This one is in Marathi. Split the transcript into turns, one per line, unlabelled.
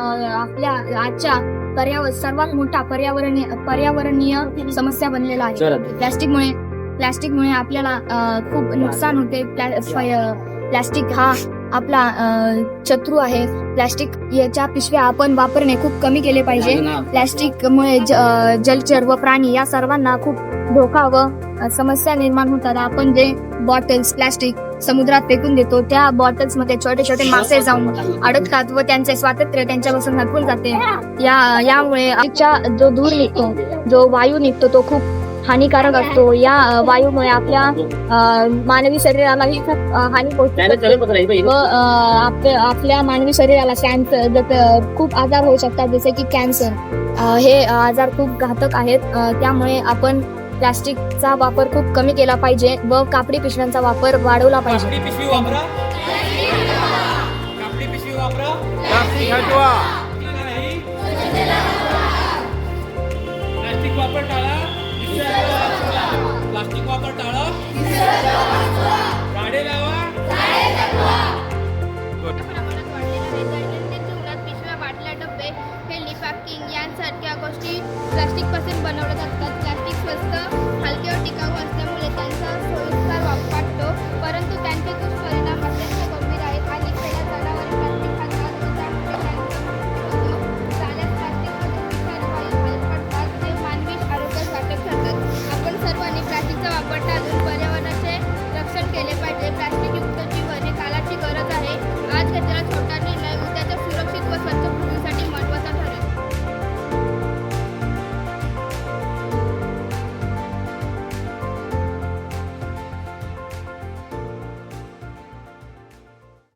आपल्या आजच्या पर्यावरण सर्वात मोठा पर्यावरणीय पर्यावरणीय समस्या बनलेला आहे. प्लॅस्टिकमुळे प्लॅस्टिकमुळे आपल्याला खूप नुकसान होते. प्लॅस्टिक हा आपला शत्रू आहे. प्लॅस्टिक याच्या पिशव्या आपण वापरणे खूप कमी केले पाहिजे. प्लॅस्टिकमुळे जलचर व प्राणी या सर्वांना खूप धोका व समस्या निर्माण होतात. आपण जे बॉटल्स प्लॅस्टिक समुद्रात फेकून देतो. त्या बॉटल्समध्ये छोटे छोटे मासे जाऊन अडकतात व त्यांचे स्वातंत्र्य त्यांच्यापासून हरपून जाते. या यामुळे आजच्या जो धूर निघतो जो वायू निघतो तो खूप हानिकारक असतो. या वायूमुळे आपल्या मानवी शरीरालाही खूप हानी पोहोचते व आपल्या मानवी शरीराला कॅन्सर खूप आजार होऊ शकतात जसे की कॅन्सर हे आजार खूप घातक आहेत. त्यामुळे आपण प्लास्टिकचा वापर खूप कमी केला पाहिजे व कापडी पिशव्यांचा वापर वाढवला पाहिजे.
कापडी पिशवी वापरा. कापडी पिशवी वापरा.
प्लास्टिक हटवा.
नाही प्लास्टिक वापर टाळा. निसर्ग वाचवा. प्लास्टिक वापर टाळा. झाडे लावा.
प्रमाणात वाढलेला आहे दैनंदिन जीवनात पिशव्या बाटल्या डबे हे लिफॅक्टिंग यांसारख्या गोष्टी प्लास्टिकपासून बनवल्या जातात प्लास्टिक स्वस्त हलके व टिकाऊ असल्यामुळे त्या